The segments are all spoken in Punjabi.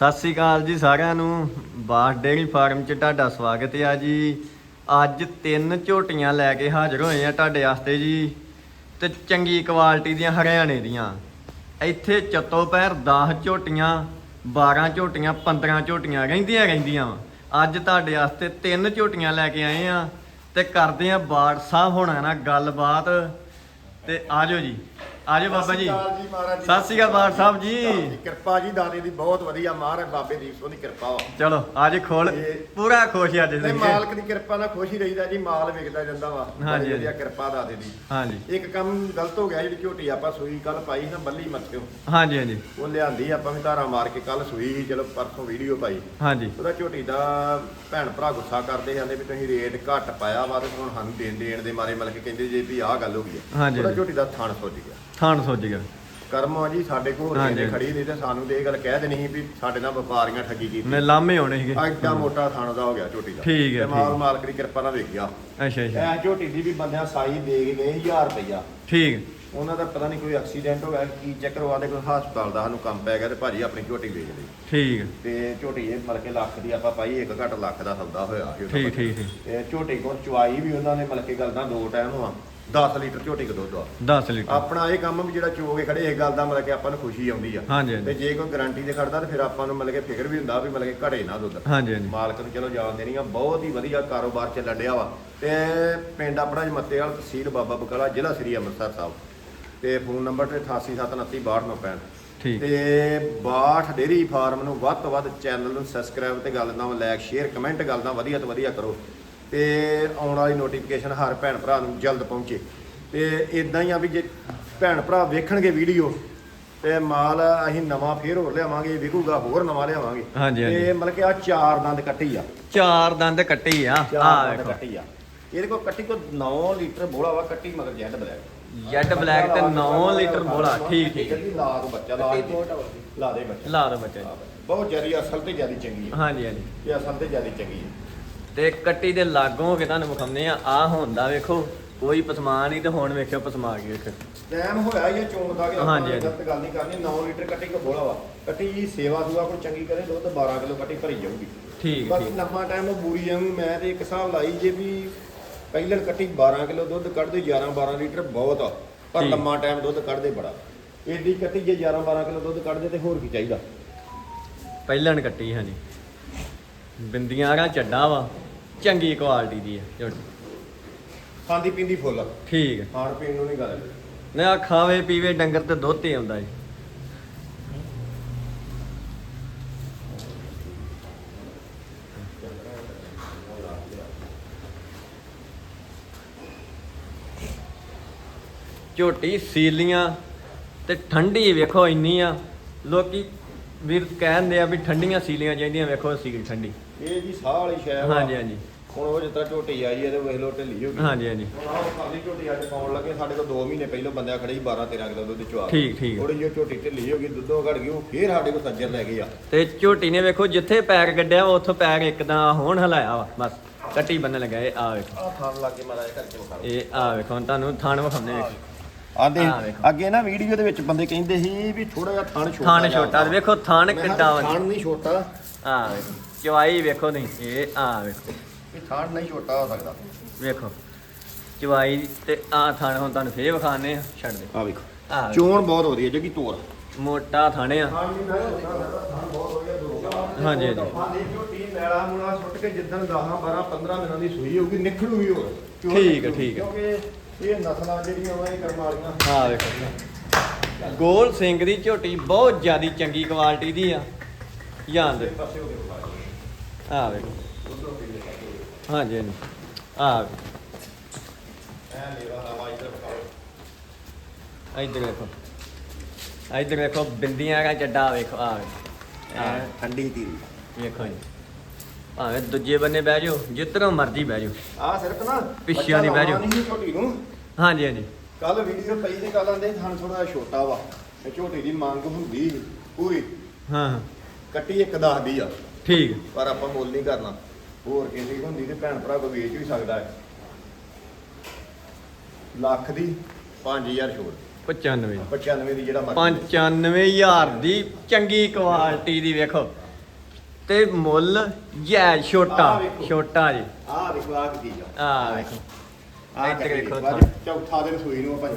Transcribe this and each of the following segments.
ਸਤਿ ਸ੍ਰੀ ਅਕਾਲ ਜੀ ਸਾਰਿਆਂ ਨੂੰ। ਬਾਸ ਡੇਅਰੀ ਫਾਰਮ 'ਚ ਤੁਹਾਡਾ ਸਵਾਗਤ ਹੈ ਜੀ। ਅੱਜ ਤਿੰਨ ਝੋਟੀਆਂ ਲੈ ਕੇ ਹਾਜ਼ਰ ਹੋਏ ਆ ਤੁਹਾਡੇ ਵਾਸਤੇ ਜੀ। ਤੇ ਚੰਗੀ ਕੁਆਲਿਟੀ ਦੀਆਂ ਹਰਿਆਣੇ ਦੀਆਂ। ਇੱਥੇ ਚੱਤੋ ਪੈਰ 10 ਝੋਟੀਆਂ 12 ਝੋਟੀਆਂ 15 ਝੋਟੀਆਂ ਰਹਿੰਦੀਆਂ ਰਹਿੰਦੀਆਂ ਵਾ। ਅੱਜ ਤੁਹਾਡੇ ਵਾਸਤੇ ਤਿੰਨ ਝੋਟੀਆਂ ਲੈ ਕੇ ਆਏ ਆ। ਤੇ ਕਰਦੇ ਆ ਬਾੜ ਸਾਹਿਬ ਹੋਣਾ ਨਾਲ ਗੱਲਬਾਤ। ਤੇ ਆਜੋ ਜੀ। ਆਜੋ ਬਾਬਾ ਜੀ ਸਤਿ ਸ਼੍ਰੀ ਅਕਾਲ ਜੀ ਮਹਾਰਾਜ ਜੀ। ਸਤਿ ਸ਼੍ਰੀ ਅਕਾਲ ਬਾੜ ਸਾਹਿਬ ਜੀ। ਕਿਰਪਾ ਜੀ ਦਾਦੇ ਦੀ ਬਹੁਤ ਵਧੀਆ ਮਹਾਰਾਜ ਬਾਬੇ ਦੀਪ ਸਿੰਘ ਦੀ ਕਿਰਪਾ ਵਾ। ਚਲੋ ਅੱਜ ਖੋਲ। ਇਹ- ਪੂਰਾ ਖੁਸ਼ ਅੱਜ ਤੇ ਮਾਲਕ ਦੀ ਕਿਰਪਾ ਨਾਲ ਖੁਸ਼ ਹੀ ਰਹੀਦਾ ਜੀ ਮਾਲ ਵਿਕਦਾ ਜਾਂਦਾ ਵਾ। ਹਾਂਜੀ, ਬੜੀ ਹਾਂਜੀ। ਕਿਰਪਾ ਦਾਦੇ ਦੀ। ਹਾਂਜੀ। ਇੱਕ ਕੰਮ ਗਲਤ ਹੋ ਗਿਆ ਜਿਹੜੀ ਝੋਟੀ ਆਪਾਂ ਸੂਈ ਕੱਲ ਪਾਈ ਸੀ ਨਾ ਬੱਲੀ ਮੱਥਿਓ। ਹਾਂਜੀ ਹਾਂਜੀ। ਉਹ ਲਿਆਂਦੀ ਆਪਾਂ ਵੀ ਧਾਰਾ ਮਾਰ ਕੇ ਕੱਲ ਸੂਈ ਸੀ ਚਲੋ ਪਰਸੋਂ ਵੀਡੀਓ ਪਾਈ। ਹਾਂਜੀ। ਉਹਦਾ ਝੋਟੀ ਦਾ ਭੈਣ ਭਰਾ ਗੁੱਸਾ ਕਰਦੇ ਜਾਂਦੇ ਵੀ ਤੁਸੀਂ ਰੇਟ ਘੱਟ ਪਾਇਆ ਵਾ ਤੇ ਹੁਣ ਸਾਨੂੰ ਦੇਣ ਦੇਣ ਦੇ ਮਾਰੇ ਮਤਲਬ ਕਿ ਕਹਿੰਦੇ ਜੇ ਵੀ ਆਹ ਗੱਲ ਹੋ ਗਈ ਆ ਹਾਂਜੀ, ਉਹਦਾ ਹਾਂਜੀ। ਝੋਟੀ ਦਾ ਥਣ ਸੁੱਜ ਗਿਆ। ਥਾਣ ਸੋਚ ਗਿਆ। ਕਰਮ ਆ ਜੀ ਸਾਡੇ ਕੋਲ ਜਿਹੜੇ ਹਾਂਜੀ। ਖੜੀ ਨਹੀਂ ਤੇ ਸਾਨੂੰ ਤੇ ਇਹ ਗੱਲ ਕਹਿ ਦੇਣੀ ਸੀ ਵੀ ਸਾਡੇ ਨਾਲ ਵਪਾਰੀਆਂ ਠੱਗੀ ਕੀਤੀ। ਮੈਂ ਲਾਮੇ ਹੋਣੇ ਸੀਗੇ। ਐਡਾ ਮੋਟਾ ਥਣ ਦਾ ਹੋ ਗਿਆ ਝੋਟੀ ਦਾ। ਠੀਕ ਹੈ, ਤੇ ਮਾਲ ਠੀਕ। ਮਾਲਕ ਦੀ ਕਿਰਪਾ ਨਾਲ ਵੇਖ ਗਿਆ ਅੱਛਾ ਅੱਛਾ। ਐ ਝੋਟੀ ਦੀ ਵੀ ਬੰਦਿਆਂ ਸਾਈ ਦੇ ਕੇ ਗਏ 1000 ਰੁਪਇਆ ਠੀਕ। ਉਹਨਾਂ ਦਾ ਪਤਾ ਨਹੀਂ ਕੋਈ ਐਕਸੀਡੈਂਟ ਹੋ ਗਿਆ ਕੀ ਚੱਕਰ ਵਾਦੇ ਕੋਈ ਹਸਪਤਾਲ ਦਾ ਸਾਨੂੰ ਕੰਮ ਪੈ ਗਿਆ ਤੇ ਭਾਜੀ ਆਪਣੀ ਝੋਟੀ ਵੇਚ ਲਈ। ਠੀਕ। ਤੇ ਝੋਟੀ ਇਹ ਮਤਲਬ ਕਿ ਲੱਖ ਦੀ ਆਪਾਂ ਪਾਈ ਇੱਕ ਘੱਟ ਲੱਖ ਦਾ ਸੌਦਾ ਹੋਇਆ ਸੀ ਉਹਦਾ ਠੀਕ। ਠੀਕ ਠੀਕ। ਤੇ ਝੋਟੀ ਕੋਲ ਚਵਾਈ ਵੀ ਉਹਨਾਂ ਨੇ ਮਤਲਬ ਕਿ ਗੱਲ ਦਾ ਦੋ ਟਾਈਮ ਆ। 10 ਲੀਟਰ ਝੋਟੀ ਕੋ ਦੁੱਧ ਆ। 10 ਲੀਟਰ। ਆਪਣਾ ਇਹ ਕੰਮ ਵੀ ਜਿਹੜਾ ਚੋ ਕੇ ਖੜੇ ਇਸ ਗੱਲ ਦਾ ਮਤਲਬ ਕਿ ਆਪਾਂ ਨੂੰ ਖੁਸ਼ੀ ਆਉਂਦੀ ਆ। ਹਾਂਜੀ, ਤੇ ਹਾਂਜੀ। ਜੇ ਕੋਈ ਗਾਰੰਟੀ ਤੇ ਖੜਦਾ ਤੇ ਫਿਰ ਆਪਾਂ ਨੂੰ ਮਤਲਬ ਕਿ ਫਿਕਰ ਵੀ ਹੁੰਦਾ ਵੀ ਮਤਲਬ ਕਿ ਘੜੇ ਨਾ ਦੁੱਧ। ਹਾਂਜੀ ਹਾਂਜੀ। ਮਾਲਕ ਨੂੰ ਚਲੋ ਜਾਣ ਦੇਣੀ ਆ ਬਹੁਤ ਹੀ ਵਧੀਆ ਕਾਰੋਬਾਰ ਚੱਲਣ ਡਿਆ ਵਾ। ਤੇ ਪਿੰਡ ਆਪਣਾ ਜਮੱਤੇ ਵਾਲ ਤਹਿਸੀਲ ਬਾਬਾ ਬਕਾਲਾ ਜ਼ਿਲ੍ਹਾ ਸ੍ਰੀ ਅੰਮ੍ਰਿਤਸਰ ਸਾਹਿਬ। ਤੇ ਫੋਨ ਨੰਬਰ ਤੇ 8879262665 ਠੀਕ। ਤੇ 62 ਡੇਰੀ ਫਾਰਮ ਨੂੰ ਵੱਧ ਤੋਂ ਵੱਧ ਚੈਨਲ ਨੂੰ ਸਬਸਕ੍ਰਾਈਬ ਤੇ ਗੱਲ ਨਾਲ ਲਾਈਕ ਸ਼ੇਅਰ ਕਮੈਂਟ ਗੱਲ ਨਾਲ ਵਧੀਆ ਤੋਂ ਵਧੀਆ ਕਰੋ। ਤੇ ਆਉਣ ਵਾਲੀ ਨੋਟੀਫਿਕੇਸ਼ਨ ਹਰ ਭੈਣ ਭਰਾ ਨੂੰ ਜਲਦ ਪਹੁੰਚੇ। ਤੇ ਇਦਾਂ ਹੀ ਆ ਵੀ ਜੇ ਭੈਣ ਭਰਾ ਵੇਖਣਗੇ ਵੀਡੀਓ ਤੇ ਮਾਲ ਅਸੀਂ ਨਵਾਂ ਫੇਰ ਹੋਰ ਲਿਆਵਾਂਗੇ ਵਿਕੂਗਾ ਹੋਰ ਨਵਾਂ ਲਿਆਵਾਂਂਗੇ। ਹਾਂਜੀ, ਹਾਂਜੀ। ਤੇ ਮਤਲਬ ਕਿ ਆ ਚਾਰ ਦੰਦ ਕੱਟੀ ਆ। ਚਾਰ ਦੰਦ ਕੱਟੀ ਆ। ਆ ਚਾਰ ਦੰਦ ਵੇਖੋ। ਕੱਟੀ ਆ। ਇਹਦੇ ਕੋਲ ਕੱਟੀ ਕੋ 9 ਲੀਟਰ ਬੋਲਾ ਵਾ ਕੱਟੀ ਮਗਰ ਜੈਡ ਬਲੈਕ। ਜੈਡ ਬਲੈਕ ਤੇ 9 ਲੀਟਰ ਬੋਲਾ। ਠੀਕ ਠੀਕ। ਜਲਦੀ ਲਾ ਦੋ ਬੱਚਾ ਲਾ ਦੇ। ਲਾ ਦੇ ਬੱਚਾ ਲਾ ਦੋ ਬੱਚਾ ਜੀ। ਬਹੁਤ ਜਿਆਦੀ ਅਸਲ ਤੇ ਜਿਆਦੀ ਚੰਗੀ ਹੈ ਹਾਂਜੀ ਹਾਂਜੀ। ਇਹ ਅਸਲ ਤੇ ਜਿਆਦੀ ਚੰਗੀ ਹੈ ਤੇ ਕੱਟੀ ਦੇ ਲਾਗੋਂ ਹੋ ਕੇ ਤੁਹਾਨੂੰ ਵਿਖਾਉਂਦੇ ਆ ਆ ਹੁੰਦਾ ਵੇਖੋ ਕੋਈ ਪਸਮਾ ਨਹੀਂ ਤੇ ਹੁਣ ਵੇਖਿਓ ਪਸਮਾ ਗਈ ਵੇਖੋ ਟਾਈਮ ਹੋਇਆ ਇਹ ਚੋਣ ਦਾ ਕਿ ਹਾਂਜੀ, ਹਾਂਜੀ। ਗਲਤ ਗੱਲ ਨਹੀਂ ਕਰਨੀ। 9 ਲੀਟਰ ਕੱਟੀ ਕੋ ਬੋਲਾ ਵਾ। ਕੱਟੀ ਸੇਵਾ ਸੁਆ ਕੋਲ ਚੰਗੀ ਕਰੇ ਦੁੱਧ 12 ਕਿਲੋ ਕੱਟੀ ਭਰੀ ਜਾਊਗੀ। ਠੀਕ ਬਾਕੀ ਠੀਕ। ਲੰਮਾ ਟਾਈਮ ਉਹ ਬੂਰੀ ਜਾਊਗੀ। ਮੈਂ ਤੇ ਇੱਕ ਹਿਸਾਬ ਲਾਈ ਜੇ ਵੀ ਪਹਿਲਣ ਕੱਟੀ 12 ਕਿਲੋ ਦੁੱਧ ਕੱਢਦੇ 11 12 ਲੀਟਰ ਬਹੁਤ ਆ। ਪਰ ਠੀਕ। ਲੰਮਾ ਟਾਈਮ ਦੁੱਧ ਕੱਢਦੇ ਬੜਾ। ਏਡੀ ਕੱਟੀ ਜੇ 11 12 ਕਿਲੋ ਦੁੱਧ ਕੱਢਦੇ ਤੇ ਹੋਰ ਕੀ ਚਾਹੀਦਾ? ਪਹਿਲਣ ਕੱਟੀ ਹਾਂਜੀ। ਬਿੰਦੀਆਂ ਦਾ ਚੱਡਾ ਵਾ। ਚੰਗੀ ਕੁਆਲਿਟੀ ਦੀ ਆ ਝੋਟੀ ਖਾਂਦੀ ਪੀਂਦੀ ਫੁੱਲ। ਠੀਕ ਹੈ ਖਾਣ ਪੀਣ ਨੂੰ ਨਹੀਂ ਗੱਲ। ਨਾ ਖਾਵੇ ਪੀਵੇ ਡੰਗਰ ਤੇ ਦੁੱਧ ਹੀ ਆਉਂਦਾ ਜੀ ਝੋਟੀ ਸੀਲੀਆਂ ਤੇ ਠੰਡੀ ਵੇਖੋ ਇੰਨੀ ਆ। ਲੋਕੀ ਵੀਰ ਕਹਿੰਦੇ ਆ ਵੀ ਠੰਡੀਆਂ ਸੀਲੀਆਂ ਚਾਹੀਦੀਆਂ ਵੇਖੋ ਸੀਲ ਠੰਡੀ। ਇਹ ਜੀ ਸਾਹ ਵਾਲੀ ਸ਼ੈ ਵਾ। ਹਾਂਜੀ ਹਾਂਜੀ। ਹੁਣ ਉਹ ਜਿੱਦਾਂ ਝੋਟੀ ਆਈ ਹੈ ਤੇ ਵੇਖ ਲੋ ਢਿੱਲੀ ਹੋ ਗਈ। ਹਾਂਜੀ ਹਾਂਜੀ। ਹੁਣ ਆਹ ਝੋਟੀ ਅੱਜ ਪਾਉਣ ਲੱਗੇ ਸਾਡੇ ਕੋਲ 2 ਮਹੀਨੇ ਪਹਿਲਾਂ ਬੰਦਿਆ ਖੜੇ ਸੀ 12 13 ਕਿਲੋ ਦੁੱਧ ਚਵਾ ਠੀਕ, ਠੀਕ। ਥੋੜੀ ਜਿਹੀ ਝੋਟੀ ਢਿੱਲੀ ਹੋ ਗਈ ਦੁੱਧੋਂ ਘੜ ਗਈ ਉਹ ਫੇਰ ਸਾਡੇ ਕੋਲ ਸੱਜਰ ਲੈ ਗਏ ਆ। ਤੇ ਝੋਟੀ ਨੇ ਵੇਖੋ ਜਿੱਥੇ ਪੈਰ ਕੱਢਿਆ ਵਾ ਉੱਥੋਂ ਪੈਰ ਇੱਕਦਾਂ ਹੋਣ ਹਲਾਇਆ ਵਾ। ਬਸ ਕੱਟੀ ਬੰਨਣ ਲੱਗਾ ਇਹ ਆ ਵੇਖੋ। ਆਹ ਥਾਣ ਲੱਗ ਕੇ ਮਾਰਾ ਇਹ ਕਰਕੇ ਵਿਖਾ ਇਹ ਆ ਵੇਖੋ ਹੁਣ ਤੁਹਾਨੂੰ ਥਾਣ ਵਿਖਾਉਂਦੇ ਵੇਖੋ। ਆਂਦੇ ਆਹ ਵੇਖੋ। ਅੱਗੇ ਨਾ ਵੀਡੀਓ ਦੇ ਵਿੱਚ ਬੰਦੇ ਕਹਿੰਦੇ ਸੀ ਵੀ ਥੋੜਾ ਜਿਹਾ ਥਾਣ ਛੋਟਾ ਥਾਣ ਛੋਟਾ ਵੇਖੋ ਥਾਣ ਕਿੱਡਾ ਵਾ। ਥਾਣ ਨਹੀਂ ਛੋਟਾ। ਆ ਵੇਖੋ। ਚਵਾਈ ਵੇਖੋ ਨਹੀਂ ਇਹ ਆ ਵੇਖੋ। ਇਹ ਥਾਣ ਨਹੀਂ ਛੋਟਾ ਹੋ ਸਕਦਾ। ਵੇਖੋ। ਚਵਾਈ ਤੇ ਆ ਥਾਣ ਹੁਣ ਤੁਹਾਨੂੰ ਫੇਰ ਵਿਖਾਣੇ ਆ ਛੱਡ ਦੇ। ਆ ਵੇਖੋ। ਆ। ਚੋਣ ਬਹੁਤ ਵਧੀਆ ਜਗੀ ਤੋਰ। ਮੋਟਾ ਥਾਣੇ ਆ। ਥਾਣ ਨਹੀਂ ਮੈਂ ਥਾਣ ਬਹੁਤ ਵਧੀਆ ਦੋ ਹਾਂਜੀ, ਹਾਂਜੀ। ਹਾਂ ਦੇ ਝੋਟੀ ਮੈਲਾ ਮੂਲਾ ਸੁੱਟ ਕੇ ਜਿੱਦਣ 10 12 15 ਦਿਨਾਂ ਦੀ ਸੂਈ ਹੋਊਗੀ ਨਿਖੜੂਗੀ ਹੋਰ। ਕਿਉਂ ਠੀਕ ਹੈ? ਠੀਕ ਹੈ। ਕਿਉਂਕਿ ਇਹ ਨਸਲਾਂ ਜਿਹੜੀਆਂ ਵਾ ਇਹ ਕਰਮ ਵਾਲੀਆਂ। ਆ ਵੇਖੋ। ਗੋਲ ਸਿੰਘ ਦੀ ਝੋਟੀ ਬਹੁਤ ਜ਼ਿਆਦੀ ਚੰਗੀ ਕੁਆਲਿਟੀ ਦੀ ਆ। ਜਾਣ ਦੇ ਪਾਸੇ ਹੋ ਕੇ ਆ ਪਾਸੇ ਹਾਂਜੀ ਹਾਂਜੀ। ਆ ਹਵਾ ਇਧਰ ਵੇਖੋ। ਇੱਧਰ ਵੇਖੋ ਬਿੰਦੀਆਂ ਦਾ ਚੱਡਾ ਵੇਖੋ। ਆ ਵੇਖੋ। ਐ ਠੰਡੀ ਧੀਰੀ ਵੇਖੋ ਜੀ। ਭਾਵੇਂ ਦੂਜੇ ਬੰਨੇ ਬਹਿ ਜਾਓ ਜਿੱਧਰੋਂ ਮਰਜ਼ੀ ਬਹਿ ਜਾਓ। ਆ ਸਿਰਫ ਨਾ ਪਿੱਛਿਆਂ ਦੀ ਬਹਿ ਜਾਓ। ਝੋਟੀ ਨੂੰ। ਹਾਂਜੀ ਹਾਂਜੀ। ਕੱਲ ਵੀਡੀਓ ਪਈ ਤੇ ਕੱਲ ਆਂਦੇ ਥਣ ਥੋੜਾ ਛੋਟਾ ਵਾ। ਇਹ ਝੋਟੀ ਦੀ ਮੰਗ ਹੁੰਦੀ ਪੂਰੀ। ਹਾਂ। ਕੱਟੀ ਇੱਕ ਦੱਸਦੀ ਆ। ਠੀਕ ਪਰ ਆਪਾਂ ਮੁੱਲ ਨਹੀਂ ਕਰਨਾ। ਹੋਰ ਕਿਸੇ ਦੀ ਹੁੰਦੀ ਤੇ ਭੈਣ ਭਰਾ ਕੋ ਵੇਚ ਵੀ ਸਕਦਾ ਹੈ। ਲੱਖ ਦੀ 5000 ਛੋੜ 95 95 ਦੀ ਜਿਹੜਾ ਮਰਜ਼ੀ। 95000 ਦੀ ਚੰਗੀ ਕੁਆਲਿਟੀ ਦੀ ਵੇਖੋ। ਤੇ ਮੁੱਲ ਜੈ ਛੋਟਾ ਆਹ ਵੇਖੋ। ਛੋਟਾ ਜੀ। ਆਹ ਦੇਖੋ ਆਹ ਕੀ ਚੀਜ਼ ਆ। ਆਹ ਵੇਖੋ। ਆਹ ਇੱਧਰ ਕੱਟੀ ਵੇਖੋ ਚੌਥਾ ਦਿਨ ਸੂਈ ਨੂੰ ਆਪਾਂ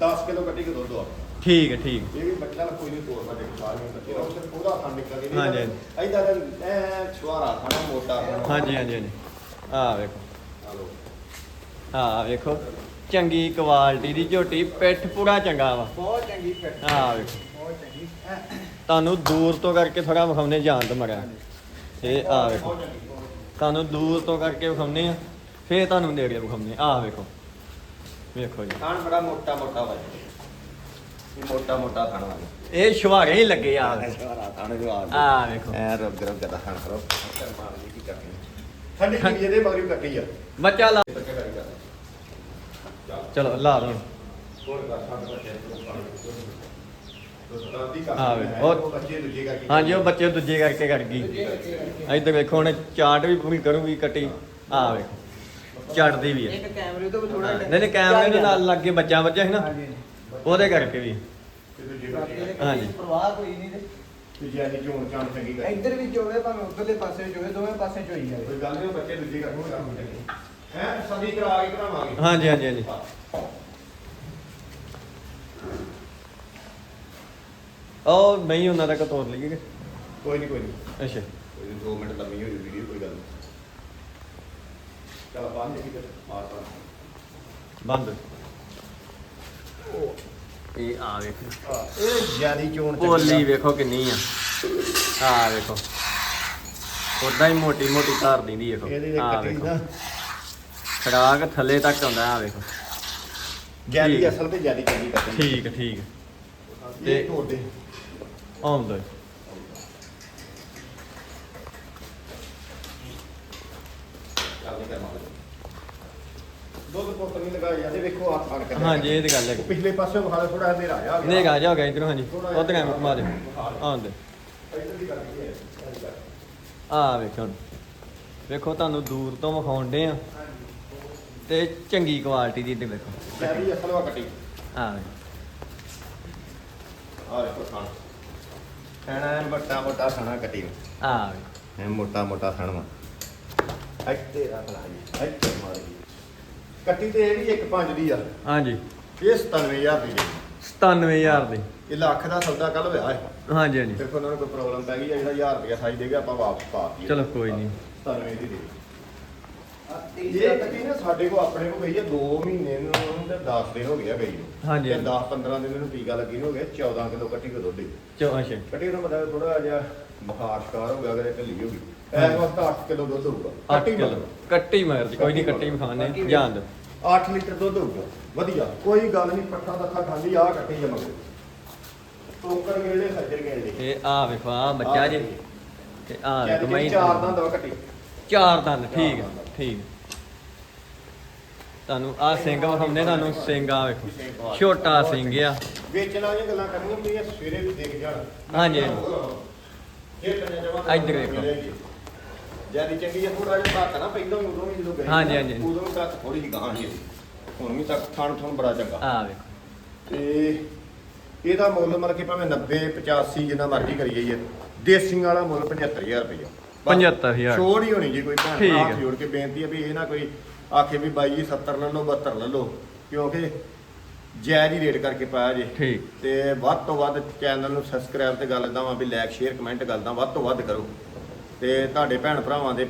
10 ਕਿਲੋ ਕੱਟੀ ਕੇ ਦੁੱਧ ਆ। ਠੀਕ ਹੈ ਠੀਕ ਇਹ ਵੀ ਬੱਚਾ ਨਾਲ ਕੋਈ ਨਹੀਂ ਤੋੜ ਸਾਡੇ ਸਾਰੀਆਂ ਕੱਟੀ ਉਹ ਸਿਰ ਪੂਰਾ ਖੰਡ ਨਿਕਲ ਗਿਆ ਹਾਂਜੀ, ਐਦਾਂ ਦਾ ਐ ਛੁਆਰਾ ਖਾਣਾ ਮੋਟਾ ਖਾਣਾ ਹਾਂਜੀ ਹਾਂਜੀ। ਹਾਂਜੀ ਵੇਖੋ। ਆ ਲਓ ਆਹ ਵੇਖੋ ਚੰਗੀ ਕੁਆਲਿਟੀ ਦੀ ਝੋਟੀ ਪਿੱਠ ਪੂਰਾ ਚੰਗਾ ਵਾ। ਬਹੁਤ ਚੰਗੀ ਕੱਟੀ ਆਹ ਵੇਖੋ। ਬਹੁਤ ਚੰਗੀ। ਤੁਹਾਨੂੰ ਦੂਰ ਤੋਂ ਕਰਕੇ ਥੋੜਾ ਵਿਖਾਉਨੇ ਜਾਣ ਤੋਂ ਮਰਿਆ। ਇਹ ਆਹ ਵੇਖੋ। ਬਹੁਤ ਚੰਗੀ ਬਹੁਤ ਤੁਹਾਨੂੰ ਦੂਰ ਤੋਂ ਕਰਕੇ ਵਿਖਾਉਨੇ ਆ ਫੇਰ ਤੁਹਾਨੂੰ ਨੇੜੇ ਵਿਖਾਉਨੇ ਆਹ ਵੇਖੋ। ਵੇਖੋ ਜੀ। ਖਾਣ ਬੜਾ ਮੋਟਾ ਮੋਟਾ ਵਾ। ਇਹ ਮੋਟਾ ਮੋਟਾ ਖਾਣਾ ਇਹ ਸ਼ੁਹਾਰੇ ਹੀ ਲੱਗੇ ਆ ਆ ਆਹ ਵੇਖੋ। ਐ ਰਬ ਗਰਬ ਕਰਦਾ ਖਾਣ ਕਰੋ। ਕੀ ਠੰਡੀ ਚੀਜ਼ ਇਹਦੇ ਮਗਰ ਕੱਟੀ ਆ। ਬੱਚਾ ਲਾ। ਚਲੋ। ਲਾ ਦੋ ਹੋਰ ਕਰ ਸਾਡੇ ਬੱਚੇ ਹਾਂ ਵੇ, ਉਹ ਬੱਚੇ ਦੂਜੇ ਕਰਕੇ ਹਾਂਜੀ ਉਹ ਬੱਚੇ ਦੂਜੇ ਕਰਕੇ ਕਰ ਗਈ। ਇੱਧਰ ਵੇਖੋ ਹੁਣ ਚਾਟ ਵੀ ਪੂਰੀ ਕਰੂਗੀ ਕੱਟੀ। ਆਹ ਵੇਖੋ ਚੜਦੀ ਵੀ ਹੈ ਇੱਕ ਕੈਮਰੇ ਤੋਂ ਵੀ ਥੋੜਾ ਨਹੀਂ ਨਹੀਂ ਕੈਮਰੇ ਦੇ ਨਾਲ ਲੱਗੇ ਬੱਚਾ ਬੱਚਾ ਹੈ ਨਾ? ਉਹਦੇ ਕਰਕੇ ਵੀ। ਤੇ ਹਾਂਜੀ। ਪਰਵਾਹ ਕੋਈ ਨਹੀਂ ਤੇ। ਦੂਜੇ ਦੀ ਚੋਣ ਚਾਣ ਚੰਗੀ ਕਰ ਇੱਧਰ ਵੀ ਚੋਵੇ ਭਾਵੇਂ ਉਧਰਲੇ ਪਾਸੇ ਵੀ ਚੋਵੇ ਦੋਵੇਂ ਪਾਸੇ ਚੋਈ ਜਾਵੇ। ਕੋਈ ਗੱਲ ਨਹੀਂ ਉਹ ਬੱਚੇ ਦੂਜੇ ਕਰਕੇ ਹੈ ਸਭੀ ਕਰਾ ਕੇ ਕਰਾਵਾਂਗੇ। ਹਾਂਜੀ ਹਾਂਜੀ ਹਾਂਜੀ। ਉਹ ਨਹੀਂ ਉਹਨਾਂ ਤੱਕ ਤੋਰ ਲਈਏ ਕੋਈ ਨਹੀਂ ਕੋਈ ਨਹੀਂ। ਅੱਛਾ। ਕੋਈ 2 ਮਿੰਟ ਲੰਮੀ ਹੋ ਜੂ ਵੀਡੀਓ ਕੋਈ ਗੱਲ ਨਹੀਂ। ਚਲ ਬਾਹਰ ਦੇਖੀ ਤੇ ਮਾਰ ਬੰਦ। ਇਹ ਆ ਵੇਖੋ। ਇਹ ਜਿਆਦੀ ਚੋਣ ਪੋਲੀ ਵੇਖੋ ਕਿੰਨੀ ਆ। ਆ ਵੇਖੋ। ਉਦਾਂ ਹੀ ਮੋਟੀ ਮੋਟੀ ਧਾਰ ਦਿੰਦੀ ਵੇਖੋ। ਇਹਦੀ ਆ ਕੱਟੀ ਵੇਖੋ। ਨਾ ਖੜਾਕ ਥੱਲੇ ਤੱਕ ਆਉਂਦਾ ਆ ਵੇਖੋ। ਜਿਆਦੀ ਠੀਕ। ਅਸਲ ਤੇ ਜਿਆਦੀ ਚੰਗੀ ਕੱਟੀ ਠੀਕ ਠੀਕ ਹੈ। ਤੇ ਤੋੜਦੇ ਆਉਂਦਾ ਚੱਲ ਨਹੀਂ ਕਰਨਾ। ਦੁੱਧ ਪੁੱਤ ਨਹੀਂ ਲਗਾਇਆ ਜਾਂਦੇ ਵੇਖੋ ਹੱਥ ਫੜ ਕੇ। ਹਾਂਜੀ ਇਹ ਤੇ ਗੱਲ ਹੈ ਪਿਛਲੇ ਪਾਸੇ ਵਿਖਾ ਦੇ ਥੋੜਾ ਹਨੇਰਾ ਆ। ਗਿਆ ਨੇ ਗਾ ਜਾ ਗਿਆ ਇਧਰੋਂ ਹਾਂਜੀ ਉਧਰ ਐ ਘੁਮਾ ਦੇ। ਆਉਂਦੇ ਇੱਧਰ ਦੀ ਗੱਲ ਕੀ ਹੈ ਆ ਵੇਖੋ। ਵੇਖੋ ਤੁਹਾਨੂੰ ਦੂਰ ਤੋਂ ਵਿਖਾਉਂਦੇ ਆ। ਤੇ ਚੰਗੀ ਕੁਆਲਿਟੀ ਦੀ ਤੇ ਵੇਖੋ। ਜਿਆਦੀ ਅਸਲ ਵਾ ਕੱਟੀ ਆ ਆ ਦੇਖੋ ਖਾਣਾ ਖਾਣਾ ਐਨ ਵੱਡਾ ਮੋਟਾ ਖਾਣਾ ਕੱਟੀ ਆ ਐ ਮੋਟਾ ਮੋਟਾ ਖਾਣਾ ਇੱਥੇ ਰੱਖ ਲਾ ਜੀ ਇੱਥੇ ਮਾਰ ਜੀ। ਕੱਟੀ ਤੇ ਇਹ ਵੀ ਇੱਕ ਪੰਜ ਦੀ। ਆ ਹਾਂਜੀ। ਇਹ 97000 ਦੀ ਜੀ 97000 ਦੀ। ਇਹ ਲੱਖ ਦਾ ਸੌਦਾ ਕੱਲ ਹੋਇਆ ਹੈ ਹਾਂਜੀ ਹਾਂਜੀ। ਫਿਰ ਉਹਨਾਂ ਨੂੰ ਕੋਈ ਪ੍ਰੋਬਲਮ ਪੈ ਗਈ ਆ ਜਿਹੜਾ 1000 ਰੁਪਇਆ ਸਾਈ ਦੇ ਗਿਆ ਆਪਾਂ ਵਾਪਸ ਪਾ ਦਈਏ ਚਲੋ ਕੋਈ ਨਹੀਂ। 97 ਦੀ ਦੇ ਇਹ ਕੱਟੀ ਨਾ ਸਾਡੇ ਕੋ ਆਪਣੇ ਕੋ ਗਈ ਹੈ 2 ਮਹੀਨੇ ਨੂੰ ਤੇ 10 ਦਿਨ ਹੋ ਗਿਆ ਗਈ ਨੂੰ ਹਾਂਜੀ, ਤੇ ਹਾਂਜੀ। 10 15 ਦਿਨ ਨੂੰ ਟੀਕਾ ਲੱਗੀ ਨੂੰ ਹੋ ਗਿਆ 14 ਕਿਲੋ ਕੱਟੀ ਕੋ ਦੁੱਧ ਦੀ। ਚੋ ਅੱਛਾ। ਕੱਟੀ ਨੂੰ ਮਤਲਬ ਥੋੜਾ ਜਿਹਾ ਬੁਖਾਰ ਸ਼ਿਕਾਰ ਹੋ ਗਿਆ ਅਗਰ ਇਹ ਢਿੱਲੀ ਹੋ ਗਈ। ਐਸ ਵਕਤ 8 ਕਿਲੋ ਦੁੱਧ ਹੋਊਗਾ। 8 ਕੱਟੀ ਕਿਲੋ। ਮਤਲਬ ਕੱਟੀ ਮਗਰ ਦੀ ਕੋਈ ਨਹੀਂ ਕੱਟੀ ਵਿਖਾਣੇ ਜਾਣ ਦੋ। 8 ਲੀਟਰ ਦੁੱਧ ਹੋਊਗਾ। ਵਧੀਆ ਕੋਈ ਗੱਲ ਨਹੀਂ ਪੱਠਾ ਦੱਖਾ ਖਾਂਦੀ ਆ ਕੱਟੀ ਜਮਾ ਟੋਕਰ ਗੇਲੇ ਸੱਜਰ ਗੇਲੇ ਤੇ ਆ ਵੇਖੋ ਆ ਬੱਚਾ ਜੀ। ਤੇ ਆ ਵੇਖੋ ਮੈਂ ਚਾਰ ਦਾ ਦਵਾ ਕੱਟੀ। ਚਾਰ ਦੰਦ ਠੀਕ ਠੀਕ। ਹੈ। ਤੁਹਾਨੂੰ ਆ ਸਿੰਘ ਵਿਖਾਉਂਦੇ ਤੁਹਾਨੂੰ ਸਿੰਘ ਆ ਵੇਖੋ ਛੋਟਾ ਸਿੰਘ ਆ। ਵੇਚਣ ਵਾਲੀਆਂ ਗੱਲਾਂ ਕਰਨੀਆਂ ਵੀ ਇਹ ਸਵੇਰੇ ਵੀ ਦੇਖ ਜਾਣ। ਹਾਂਜੀ, ਇਹ ਪੰਜਾਂ ਜਮਾਂ ਇੱਧਰ ਵੇਖੋ। ਜਿਆਦੀ ਚੰਗੀ ਹੈ ਥੋੜਾ ਜਿਹਾ ਘੱਟ ਨਾ ਪਹਿਲਾਂ ਉਦੋਂ ਵੀ ਜਦੋਂ ਗਏ ਹਾਂਜੀ, ਹਾਂਜੀ। ਉਦੋਂ ਵੀ ਘੱਟ ਥੋੜੀ ਜਿਹੀ ਗਾਂ ਸੀ ਹੁਣ ਵੀ ਤੱਕ ਥਣ ਥਣ ਬੜਾ ਚੰਗਾ। ਆ ਵੇਖੋ। ਤੇ ਇਹਦਾ ਮੁੱਲ ਮਤਲਬ ਕਿ ਭਾਵੇਂ 90 85 ਜਿੰਨਾ ਮਰਜ਼ੀ ਕਰੀ ਜਾਈਏ ਦੇਸੀ ਵਾਲਾ ਮੁੱਲ 75000 ਰੁਪਏ 75,000 ਛੋੜ ਹੀ ਹੋਣੀ ਜੀ ਕੋਈ ਭੈਣ ਠੀਕ ਭਰਾ ਹੈ। ਹੱਥ ਜੋੜ ਕੇ ਬੇਨਤੀ ਹੈ ਵੀ ਇਹ ਨਾ ਕੋਈ ਆਖੇ ਵੀ ਬਾਈ ਜੀ 70 ਲੈ ਲਓ 72 ਲੈ ਲਓ ਕਿਉਂਕਿ ਜਾਇਜ਼ ਹੀ ਰੇਟ ਕਰਕੇ ਪਾਇਆ ਜੀ। ਠੀਕ। ਤੇ ਵੱਧ ਤੋਂ ਵੱਧ ਚੈਨਲ ਨੂੰ ਸਬਸਕ੍ਰਾਈਬ ਤੇ ਗੱਲ ਇਦਾਂ ਵਾ ਵੀ ਲਾਈਕ ਸ਼ੇਅਰ ਕਮੈਂਟ ਗੱਲ ਦਾ ਵੱਧ ਤੋਂ ਵੱਧ ਕਰੋ। ਤੇ ਤੁਹਾਡੇ ਭੈਣ ਭਰਾਵਾਂ ਦੇ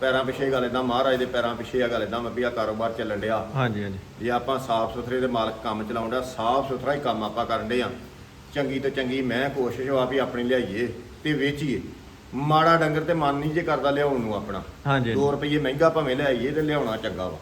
ਪੈਰਾਂ ਪਿੱਛੇ ਗੱਲ ਇਦਾਂ ਮਹਾਰਾਜ ਦੇ ਪੈਰਾਂ ਪਿੱਛੇ ਆ ਗੱਲ ਇਦਾਂ ਵੀ ਆ ਕਾਰੋਬਾਰ ਚੱਲਣ ਡਿਆ। ਹਾਂਜੀ ਹਾਂਜੀ। ਜੇ ਆਪਾਂ ਸਾਫ਼ ਸੁਥਰੇ ਦੇ ਮਾਲਕ ਕੰਮ ਚਲਾਉਂਦਾ ਸਾਫ਼ ਸੁਥਰਾ ਹੀ ਕੰਮ ਆਪਾਂ ਕਰਨ ਦੇ ਆ। ਚੰਗੀ ਤੋਂ ਚੰਗੀ ਮੈਂ ਕੋਸ਼ਿਸ਼ ਆ ਵੀ ਆਪਣੀ ਲਿਆਈਏ ਤੇ ਵੇਚੀਏ। ਮਾੜਾ ਡੰਗਰ ਤੇ ਮਨ ਨਹੀਂ ਜੇ ਕਰਦਾ ਲਿਆਉਣ ਨੂੰ ਆਪਣਾ। ਹਾਂਜੀ 2 ਰੁਪਏ ਮਹਿੰਗਾ ਭਾਵੇਂ ਲਿਆਈਏ ਤੇ ਲਿਆਉਣਾ ਚੰਗਾ ਵਾ।